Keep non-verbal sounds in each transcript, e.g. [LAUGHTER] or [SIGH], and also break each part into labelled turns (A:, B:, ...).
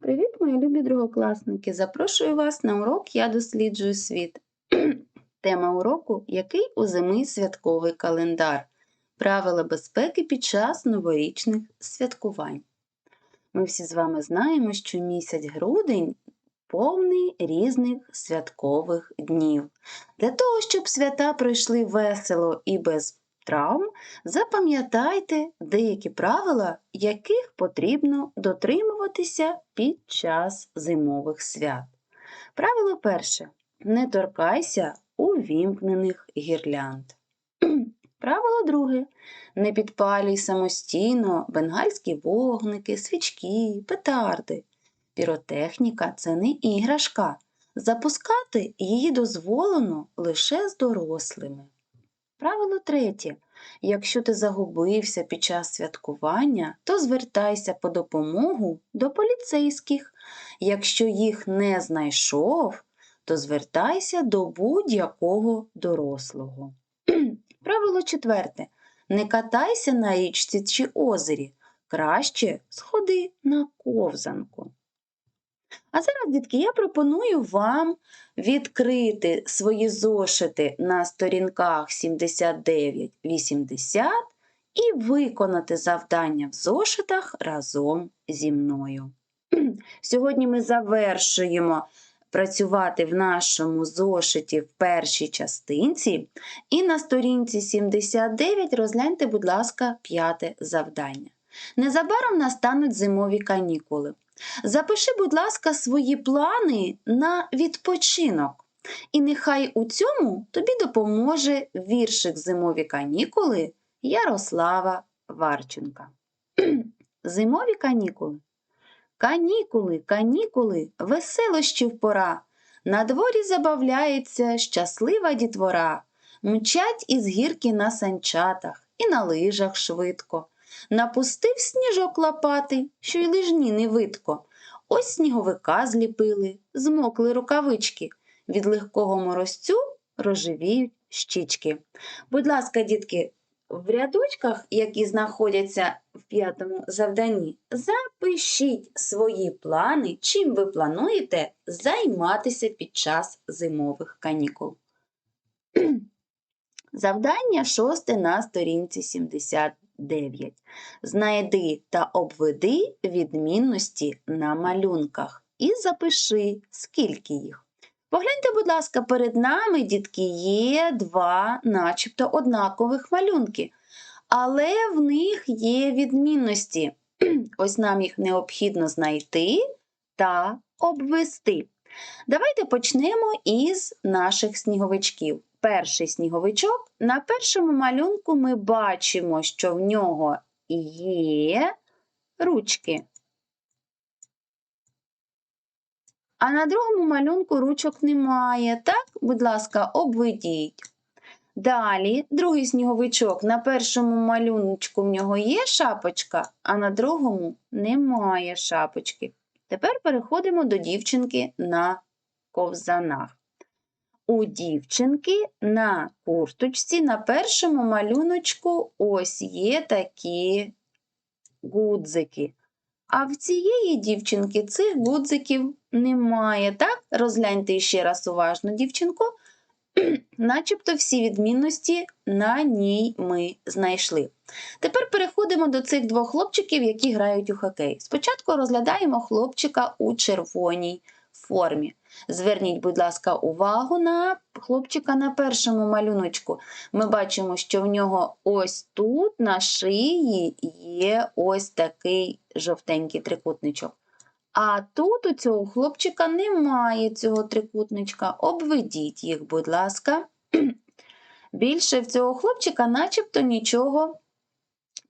A: Привіт, мої любі другокласники! Запрошую вас на урок Я досліджую світ. [CLEARS THROAT] Тема уроку Який у зими святковий календар? Правила безпеки під час новорічних святкувань. Ми всі з вами знаємо, що місяць грудень повний різних святкових днів. Для того, щоб свята пройшли весело і без травм, запам'ятайте деякі правила, яких потрібно дотримуватися під час зимових свят. Правило перше. Не торкайся увімкнених гірлянд. [CLEARS THROAT] Правило друге. Не підпалюй самостійно бенгальські вогники, свічки, петарди. Піротехніка це не іграшка. Запускати її дозволено лише з дорослими. Правило третє. Якщо ти загубився під час святкування, то звертайся по допомогу до поліцейських. Якщо їх не знайшов, то звертайся до будь-якого дорослого. [CLEARS THROAT] Правило четверте. Не катайся на річці чи озері. Краще сходи на ковзанку. А зараз, дітки, я пропоную вам відкрити свої зошити на сторінках 79-80 і виконати завдання в зошитах разом зі мною. [CLEARS THROAT] Сьогодні ми завершуємо працювати в нашому зошиті в першій частинці, і на сторінці 79 розгляньте, будь ласка, п'яте завдання. Незабаром настануть зимові канікули. Запиши, будь ласка, свої плани на відпочинок. І нехай у цьому тобі допоможе віршик зимові канікули Ярослава Варченка. [CLEARS THROAT] Зимові канікули. Канікули, канікули, веселощів пора. На дворі забавляється щаслива дітвора. Мчать із гірки на санчатах і на лижах швидко. Напустив сніжок лопатий, що й лижні не видко. Ось сніговика зліпили, змокли рукавички. Від легкого морозцю розживіють щічки. Будь ласка, дітки, в рядочках, які знаходяться в п'ятому завданні, запишіть свої плани, чим ви плануєте займатися під час зимових канікул. [CLEARS THROAT] Завдання шосте на сторінці 79. Знайди та обведи відмінності на малюнках і запиши, скільки їх. Погляньте, будь ласка, перед нами, дітки, є два начебто однакових малюнки, але в них є відмінності. [CLEARS THROAT] Ось нам їх необхідно знайти та обвести. Давайте почнемо із наших сніговичків. Перший сніговичок. На першому малюнку ми бачимо, що в нього є ручки. А на другому малюнку ручок немає. Так, будь ласка, обведіть. Далі, другий сніговичок. На першому малюночку в нього є шапочка, а на другому немає шапочки. Тепер переходимо до дівчинки на ковзанах. У дівчинки на курточці на першому малюночку ось є такі гудзики. А в цієї дівчинки цих гудзиків немає. Так? Розгляньте ще раз уважно, дівчинку. [CLEARS THROAT] Начебто всі відмінності на ній ми знайшли. Тепер переходимо до цих двох хлопчиків, які грають у хокей. Спочатку розглядаємо хлопчика у червоній формі. Зверніть, будь ласка, увагу на хлопчика на першому малюночку. Ми бачимо, що в нього ось тут на шиї є ось такий жовтенький трикутничок. А тут у цього хлопчика немає цього трикутничка. Обведіть їх, будь ласка. [CLEARS THROAT] Більше в цього хлопчика начебто нічого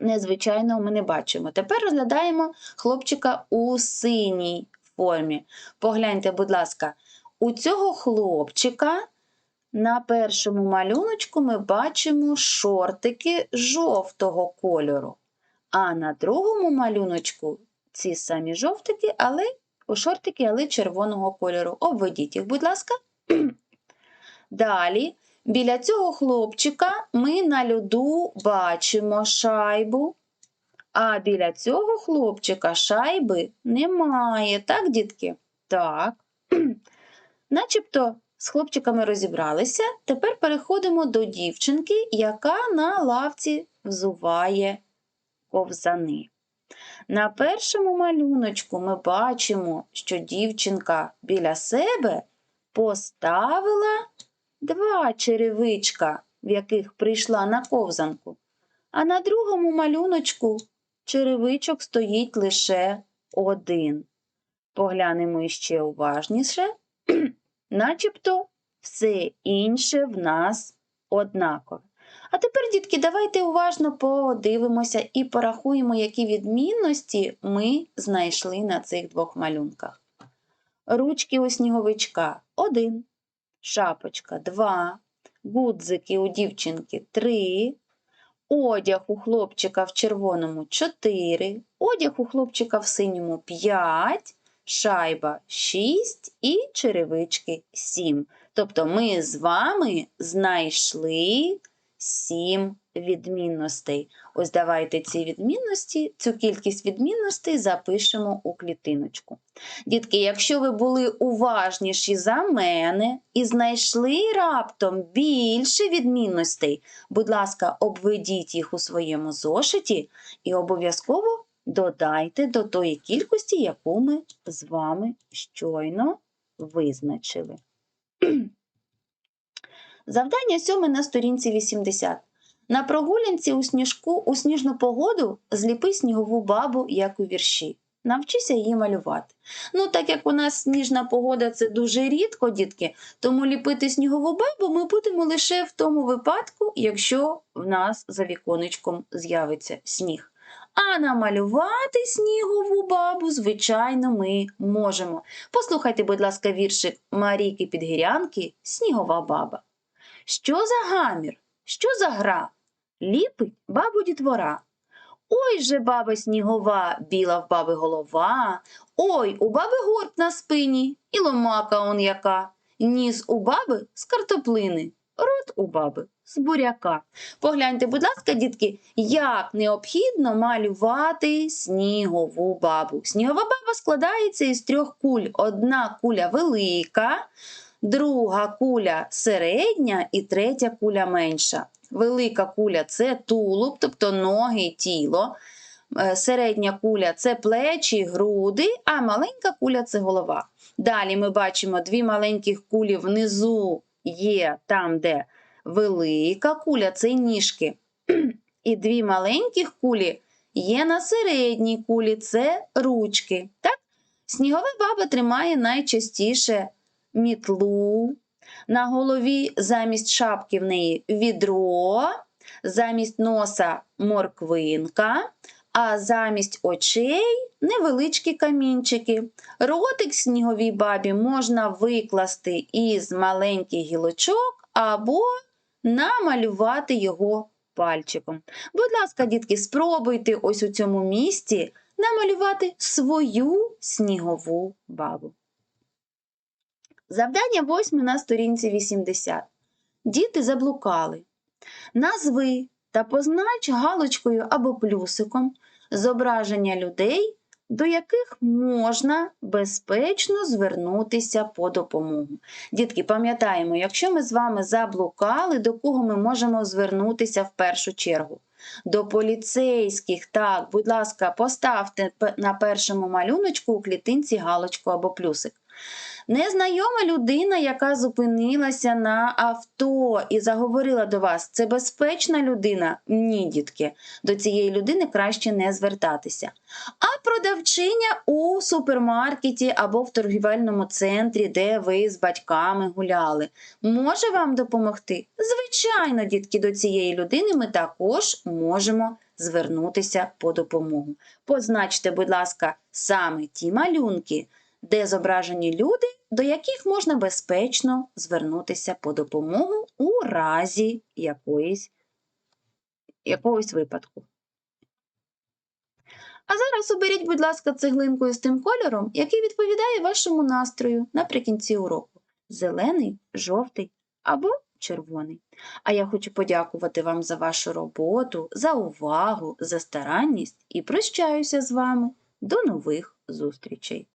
A: незвичайного ми не бачимо. Тепер розглядаємо хлопчика у синій формі. Погляньте, будь ласка, у цього хлопчика на першому малюночку ми бачимо шортики жовтого кольору. А на другому малюночку ці самі жовтики, але шортики, але червоного кольору. Обведіть їх, будь ласка. [CLEARS THROAT] Далі, біля цього хлопчика ми на льоду бачимо шайбу. А біля цього хлопчика шайби немає, так, дітки? Так. [CLEARS THROAT] Начебто з хлопчиками розібралися. Тепер переходимо до дівчинки, яка на лавці взуває ковзани. На першому малюночку ми бачимо, що дівчинка біля себе поставила два черевичка, в яких прийшла на ковзанку. А на другому малюночку черевичок стоїть лише один. Поглянемо іще уважніше, [CLEARS THROAT] начебто все інше в нас однакове. А тепер, дітки, давайте уважно подивимося і порахуємо, які відмінності ми знайшли на цих двох малюнках. Ручки у сніговичка 1, шапочка 2, гудзики у дівчинки 3, одяг у хлопчика в червоному 4, одяг у хлопчика в синьому 5, шайба 6 і черевички 7. Тобто ми з вами знайшли 7 відмінностей. Ось давайте ці відмінності, цю кількість відмінностей запишемо у клітиночку. Дітки, якщо ви були уважніші за мене і знайшли раптом більше відмінностей, будь ласка, обведіть їх у своєму зошиті і обов'язково додайте до тої кількості, яку ми з вами щойно визначили. [CLEARS THROAT] Завдання сьоме на сторінці 80. На прогулянці у сніжку у сніжну погоду зліпи снігову бабу, як у вірші. Навчися її малювати. Ну, так як у нас сніжна погода це дуже рідко, дітки, тому ліпити снігову бабу ми будемо лише в тому випадку, якщо в нас за віконечком з'явиться сніг. А намалювати снігову бабу, звичайно, ми можемо. Послухайте, будь ласка, віршик Марійки Підгірянки Снігова баба. Що за гамір? Що за гра? Ліпить бабу дітвора. Ой же баба снігова, біла в баби голова. Ой, у баби горб на спині, і ломака он яка. Ніс у баби з картоплини, рот у баби з буряка. Погляньте, будь ласка, дітки, як необхідно малювати снігову бабу. Снігова баба складається із трьох куль. Одна куля велика, друга куля середня і третя куля менша. Велика куля це тулуб, тобто ноги, тіло. Е, Середня куля це плечі, груди, а маленька куля це голова. Далі ми бачимо дві маленьких кулі внизу є там, де велика куля це ніжки. [CLEARS THROAT] І дві маленьких кулі є на середній кулі це ручки. Так? Снігова баба тримає найчастіше мітлу. На голові замість шапки в неї відро, замість носа морквинка, а замість очей невеличкі камінчики. Ротик сніговій бабі можна викласти із маленьких гілочок або намалювати його пальчиком. Будь ласка, дітки, спробуйте ось у цьому місці намалювати свою снігову бабу. Завдання восьме на сторінці 80. Діти заблукали. Назви та познач галочкою або плюсиком зображення людей, до яких можна безпечно звернутися по допомогу. Дітки, пам'ятаємо, якщо ми з вами заблукали, до кого ми можемо звернутися в першу чергу? До поліцейських, так, будь ласка, поставте на першому малюночку у клітинці галочку або плюсик. Незнайома людина, яка зупинилася на авто і заговорила до вас, це безпечна людина? Ні, дітки, до цієї людини краще не звертатися. А продавчиня у супермаркеті або в торгівельному центрі, де ви з батьками гуляли, може вам допомогти? Звичайно, дітки, до цієї людини ми також можемо звернутися по допомогу. Позначте, будь ласка, саме ті малюнки, де зображені люди, до яких можна безпечно звернутися по допомогу у разі якоїсь, якогось випадку. А зараз оберіть, будь ласка, цеглинку із тим кольором, який відповідає вашому настрою наприкінці уроку: зелений, жовтий або червоний. А я хочу подякувати вам за вашу роботу, за увагу, за старанність і прощаюся з вами. До нових зустрічей!